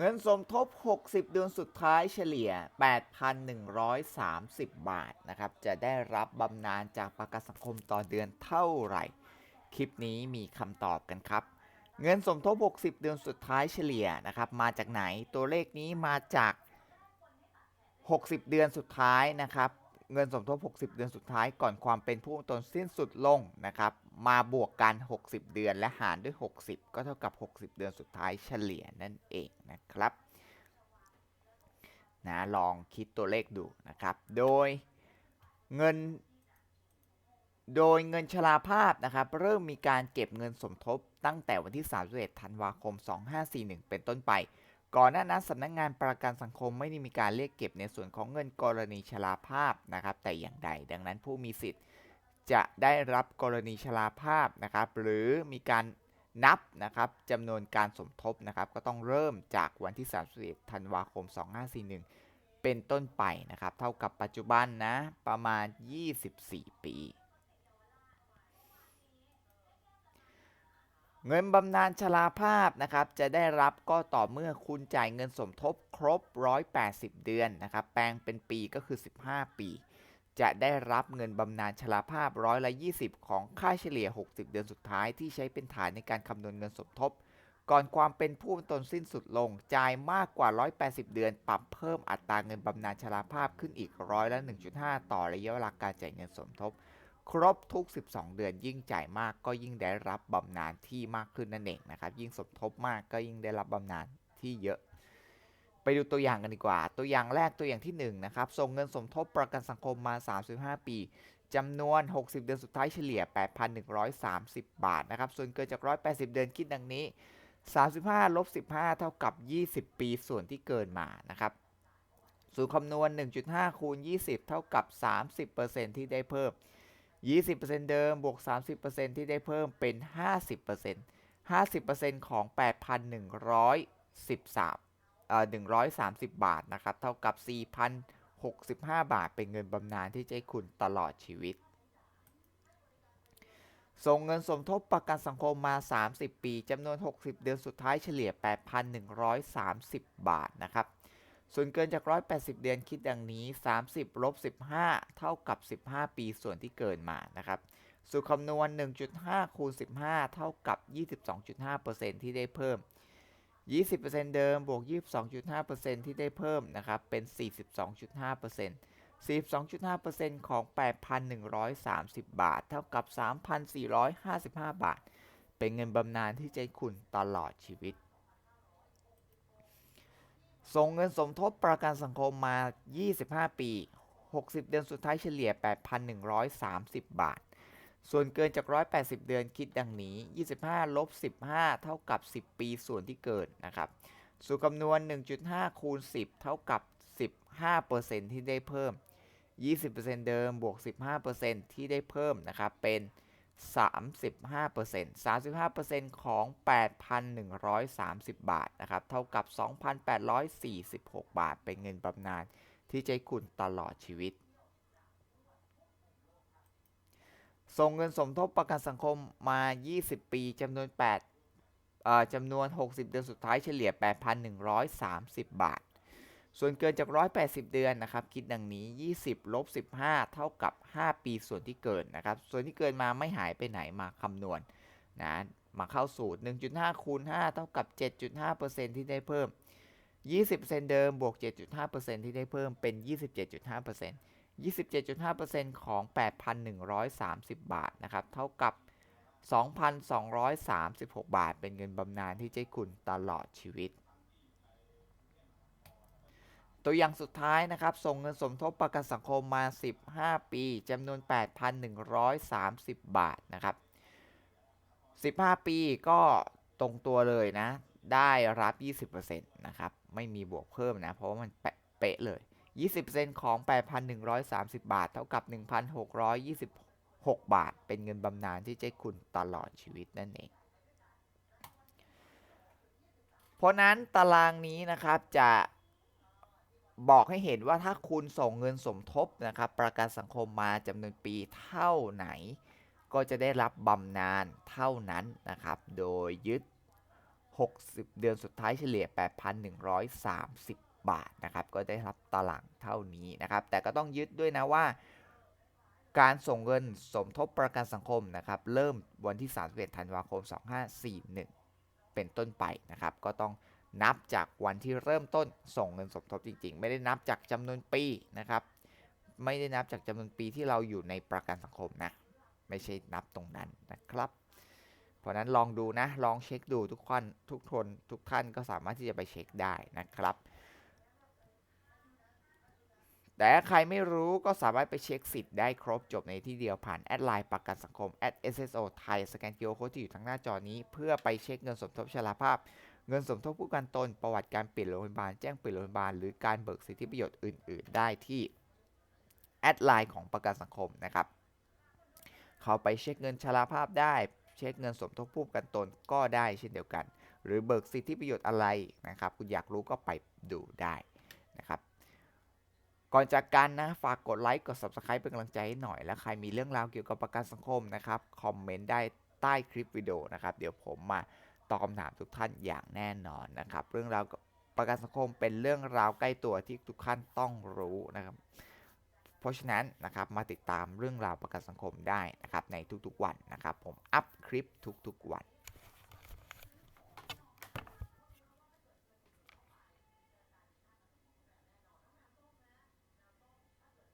เงินสมทบ 60 เดือนสุดท้ายเฉลี่ย 8,130 บาทนะครับ จะได้รับบำนาญจากประกันสังคมต่อเดือนเท่าไหร่ คลิปนี้มีคำตอบกันครับ เงินสมทบ 60 เดือนสุดท้ายเฉลี่ยนะครับ มาจากไหน ตัวเลขนี้มาจาก 60 เดือนสุดท้ายนะครับ เงินสมทบ 60 เดือนสุดท้ายก่อนความเป็นผู้ตนสิ้นสุดลงนะครับ มาบวกกัน 60 เดือนและหารด้วย 60 ก็เท่ากับ 60 เดือนสุดท้ายเฉลี่ยนั่นเองนะครับนะลองคิดตัวเลขดูนะครับ โดยเงิน โดยเงินชราภาพนะครับ เริ่มมีการเก็บเงินสมทบตั้งแต่วันที่31ธันวาคม 2541 เป็นต้นไป ก่อนหน้านั้นสำนักงงานประกันสังคมไม่ได้มีการเรียกเก็บในส่วนของเงินกรณีชราภาพนะครับ แต่อย่างใดดังนั้นผู้มีสิทธิ์ จะได้รับกรณีชราภาพนะครับ หรือมีการนับนะครับจำนวนการสมทบนะครับ ก็ต้องเริ่มจากวันที่ 31 ธันวาคม 2541 เป็นต้นไปนะครับ เท่ากับปัจจุบันนะ ประมาณ 24 ปี เงินบำนาญชราภาพนะครับ จะได้รับก็ต่อเมื่อคุณจ่ายเงินสมทบครบ 180 เดือนนะครับ แปลงเป็นปีก็คือ 15 ปี จะได้รับเงินบำนาญชราภาพร้อยละ 20 ของค่าเฉลี่ย 60 เดือนสุดท้ายที่ใช้เป็นฐานในการคำนวณเงินสมทบ ก่อนความเป็นผู้ตนสิ้นสุดลง จ่ายมากกว่า 180 เดือน ปรับเพิ่มอัตราเงินบำนาญชราภาพขึ้นอีกร้อยละ 1.5 ต่อระยะเวลาการจ่ายเงินสมทบ ครบทุก 12 เดือนยิ่งจ่ายมากก็ยิ่งได้รับบำนาญที่มากขึ้นนั่นเองนะครับ ยิ่งสมทบมากก็ยิ่งได้รับบำนาญที่เยอะ ไปดูตัวอย่างกันดีกว่า ตัวอย่างแรกตัวอย่างที่1นะครับ ส่งเงินสมทบประกันสังคมมา 35 ปีจำนวน 60 เดือนสุดท้ายเฉลี่ย 8,130 บาทนะครับ ส่วนเกินจาก 180 เดือนคิดดังนี้ 35ลบ15 เท่ากับ 20 ปีส่วนที่เกินมานะครับ สูตรคำนวณ 1.5 คูณ 20 เท่ากับ 30%ที่ได้เพิ่ม 20%เดิมบวก 30%ที่ได้เพิ่มเป็น 50% 50%ของ 8,113เอ่อ 130 บาทนะครับ เท่ากับ 4,065 บาท เป็นเงินบำนาญที่จะให้คุณตลอดชีวิต ส่งเงินสมทบประกันสังคมมา 30 ปีจำนวน 60 เดือนสุดท้ายเฉลี่ย 8,130 บาทนะครับ ส่วนเกินจาก 180 เดือนคิดดังนี้ 30ลบ15 เท่ากับ 15 ปีส่วนที่เกินมานะครับสูตรคำนวณ 1.5 คูณ 15 เท่ากับ 22.5%ที่ได้เพิ่ม 20%เดิมบวก 22.5%ที่ได้เพิ่มนะครับเป็น 42.5% 42.5%ของ 8,130 บาท เท่ากับ 3,455 บาท เป็นเงินบำนาญที่ให้คุณตลอดชีวิต ส่งเงินสมทบประกันสังคมมา 25 ปี 60 เดือนสุดท้ายเฉลี่ย 8,130 บาท ส่วนเกินจาก 180 เดือนคิดดังนี้ 25 ลบ 15 เท่ากับ 10 ปีส่วนที่เกินนะครับ สูตรคำนวณ 1.5 คูณ 10 เท่ากับ 15%ที่ได้เพิ่ม 20%เดิมบวก 15%ที่ได้เพิ่มนะครับ เป็น 35% 35%ของ 8,130 บาทนะครับ เท่ากับ 2,846 บาท เป็นเงินบำนาญที่ให้คุณตลอดชีวิต ส่งเงินสมทบประกันสังคมมา 20 ปีจำนวน8เอ่อจำนวน 60 เดือนสุดท้ายเฉลี่ย 8,130 บาท ส่วนเกินจาก 180 เดือนนะครับ คิดดังนี้ 20 ลบ 15 เท่ากับ 5 ปีส่วนที่เกินนะครับ ส่วนที่เกินมาไม่หายไปไหนมาคำนวณนะมาเข้าสูตร 1.5 คูณ 5 เท่ากับ 7.5%ที่ได้เพิ่ม 20%เดิมบวก 7.5%ที่ได้เพิ่มเป็น 27.5% 27.5%ของ 8,130 บาทนะครับ เท่ากับ 2,236 บาท เป็นเงินบำนาญที่เจ้คุณตลอดชีวิต ตัวอย่างสุดท้ายนะครับ ส่งเงินสมทบประกันสังคมมา 15 ปีจำนวน 8,130 บาทนะครับ 15 ปีก็ตรงตัวเลยนะ ได้รับ 20%นะครับ ไม่มีบวกเพิ่มนะ เพราะว่ามันเป๊ะเลย 20%ของ 8,130 บาท เท่ากับ 1,626 บาท เป็นเงินบำนาญที่จะคุณตลอดชีวิตนั่นเอง เพราะนั้นตารางนี้นะครับจะบอกให้เห็นว่าถ้าคุณส่งเงินสมทบนะครับประกันสังคมมาจำนวนปีเท่าไหน ก็จะได้รับบำนาญเท่านั้นนะครับ โดยยึด 60 เดือนสุดท้ายเฉลี่ย 8,130 บาทนะครับ ก็ได้รับตารางเท่านี้นะครับ แต่ก็ต้องยึดด้วยนะว่า การส่งเงินสมทบประกันสังคมนะครับ เริ่มวันที่ 31 ธันวาคม 2541 เป็นต้นไปนะครับ ก็ต้องนับจากวันที่เริ่มต้นส่งเงินสมทบจริง ๆ ไม่ได้นับจากจำนวนปีนะครับ ไม่ได้นับจากจำนวนปีที่เราอยู่ในประกันสังคมนะ ไม่ใช่นับตรงนั้นนะครับ เพราะนั้นลองดูนะ ลองเช็คดูทุกคนทุกคนทุกท่านก็สามารถที่จะไปเช็คได้นะครับ แต่ใครไม่รู้ก็สามารถไปเช็คสิทธิ์ได้ครบจบในที่เดียวผ่านแอดไลน์ประกันสังคม @sso ไทยสแกน QR Code ที่อยู่ทางหน้าจอนี้ เพื่อไปเช็คเงินสมทบชราภาพ เงินสมทบผู้กันตน ประวัติการเปลี่ยนโรงพยาบาลแจ้งเปลี่ยนโรงพยาบาลหรือการเบิกสิทธิประโยชน์อื่น ๆ ได้ที่แอดไลน์ของประกันสังคมนะครับ เขาไปเช็คเงินชราภาพได้ เช็คเงินสมทบผู้กันตนก็ได้เช่นเดียวกัน หรือเบิกสิทธิประโยชน์อะไรนะครับ คุณอยากรู้ก็ไปดูได้นะครับ ก่อนจากกันนะ ฝากกดไลค์ กด Subscribe เป็นกำลังใจให้หน่อย และใครมีเรื่องราวเกี่ยวกับประกันสังคมนะครับ คอมเมนต์ได้ใต้คลิปวิดีโอนะครับ เดี๋ยวผมมาตอบคำถามทุกท่านอย่างแน่นอนนะครับ เรื่องราวประกันสังคมเป็นเรื่องราวใกล้ตัวที่ทุกท่านต้องรู้นะครับ เพราะฉะนั้นนะครับมาติดตามเรื่องราวประกันสังคมได้นะครับในทุกๆวันนะครับ ผมอัพคลิปทุกๆวัน